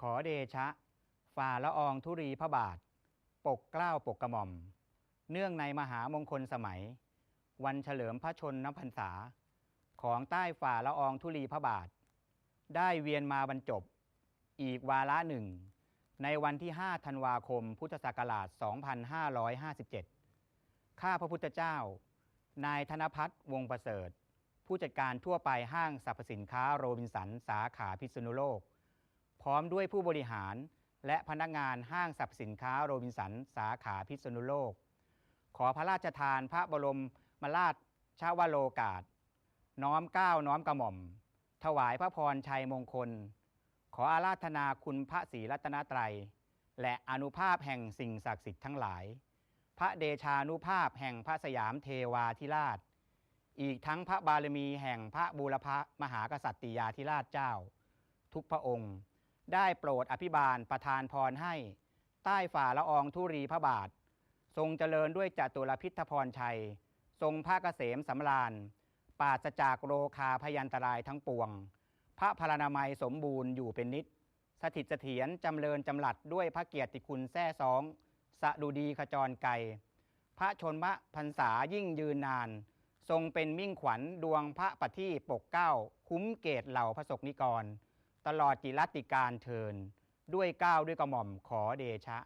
ขอเดชะ ฝ่าละอองธุรีพระบาท ปกเกล้าปกกระหม่อม เนื่องในมหามงคลสมัย วันเฉลิมพระชนนพรรษา ของใต้ฝ่าละอองธุลีพระบาท ได้เวียนมาบรรจบ อีกวาระหนึ่ง ในวันที่ 5 ธันวาคม พุทธศักราช 2557 ข้าพระพุทธเจ้า นายธนพัฒน์วงประเสริฐ ผู้จัดการทั่วไปห้างสรรพสินค้าโรบินสันสาขาพิษณุโลก พร้อมด้วยผู้บริหาร และพนักงานห้างสรรพสินค้าโรบินสัน สาขาพิษณุโลก ขอพระราชทานพระบรมมราชชาวโลกาสน้อมเก้าน้อมกระหม่อม ถวายพระพรชัยมงคล ขออาราธนาคุณพระศรีรัตนตรัย และอนุภาพแห่งสิ่งศักดิ์สิทธิ์ทั้งหลาย พระเดชานุภาพแห่งพระสยามเทวาธิราช อีกทั้งพระบารมีแห่งพระบูรพมหากษัตริยาธิราชเจ้า ทุกพระองค์ ได้โปรดอภิบาลประทานพรให้ ใต้ฝ่าละอองธุรีพระบาท ทรงเจริญด้วยจตุรพิทพรชัย ทรงพระเกษมสำราญปราศจากโรคาพยันตรายทั้งปวง พระพลานามัยสมบูรณ์อยู่เป็นนิดสถิตเสถียรจำเริญจำหลัดด้วยพระเกียรติคุณแท้สอง สะดุดีขจรไกพระชนมพรรษายิ่งยืนนาน ทรงเป็นมิ่งขวัญดวงพระปฏิปกเก้า คุ้มเกตเหล่าพระศกนิกร ตลอดจิรัติการเทินด้วยก้าวด้วยกระหม่อมขอเดชะ